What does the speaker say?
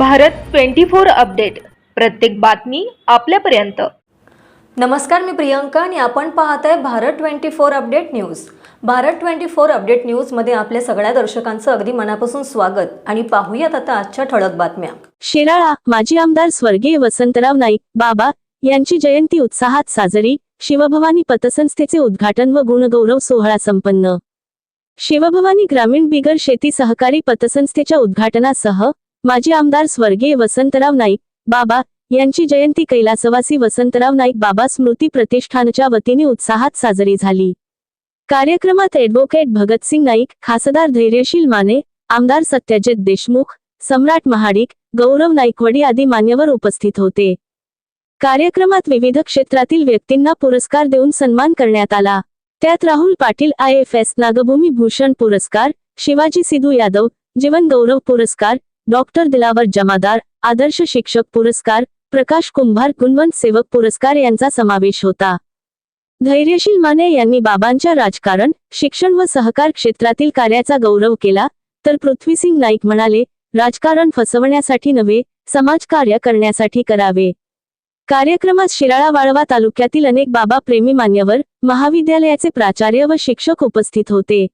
Bharat twenty four update. प्रत्येक बातमी आपल्यापर्यंत. नमस्कार मी प्रियंका आणि आपण पाहत आहे Bharat twenty four update news. Bharat twenty four update न्यूजमध्ये आपल्या सगळ्या दर्शकांचं अगदी मनापासून स्वागत आणि पाहूयात आता आजच्या ठळक बातम्या. शिराळा माजी आमदार स्वर्गीय वसंतराव नाईक बाबा यांची जयंती उत्साहात साजरी शिवभवानी पतसंस्थेचे उद्घाटन व गुणगौरव सोहळा संपन्न. शिवभवानी ग्रामीण बिगर शेती सहकारी पतसंस्थेच्या उद्घाटनासह माजी आमदार स्वर्गीय वसंतराव नाईक बाबा यांची जयंती कैलासवासी वसंतराव नाईक बाबा स्मृती प्रतिष्ठानच्या वतीने उत्साहात साजरी झाली. कार्यक्रमात ॲडव्होकेट भगतसिंग नाईक खासदार धैर्यशील माने आमदार सत्यजित देशमुख सम्राट महाडिक गौरव नाईकवडी आदी मान्यवर उपस्थित होते. कार्यक्रमात विविध क्षेत्रातील व्यक्तींना पुरस्कार देऊन सन्मान करण्यात आला. त्यात Rahul Patil I F S नागभूमी Bhushan पुरस्कार शिवाजी सिद्धू यादव जीवन गौरव पुरस्कार डॉक्टर दिलावर जमादार आदर्श शिक्षक पुरस्कार प्रकाश कुंभार गुणवंत सेवक पुरस्कार यांचा समावेश होता. धैर्यशील माने यांनी बाबांच्या राजकारण शिक्षण व सहकार क्षेत्रातील कार्याचा गौरव केला तर पृथ्वीसिंग नाईक म्हणाले राजकारण फसवण्यासाठी नव्हे समाजकार्य करण्यासाठी करावे. कार्यक्रमात शिराळा वाळवा तालुक्यातील अनेक बाबा प्रेमी मान्यवर महाविद्यालयाचे प्राचार्य व शिक्षक उपस्थित होते.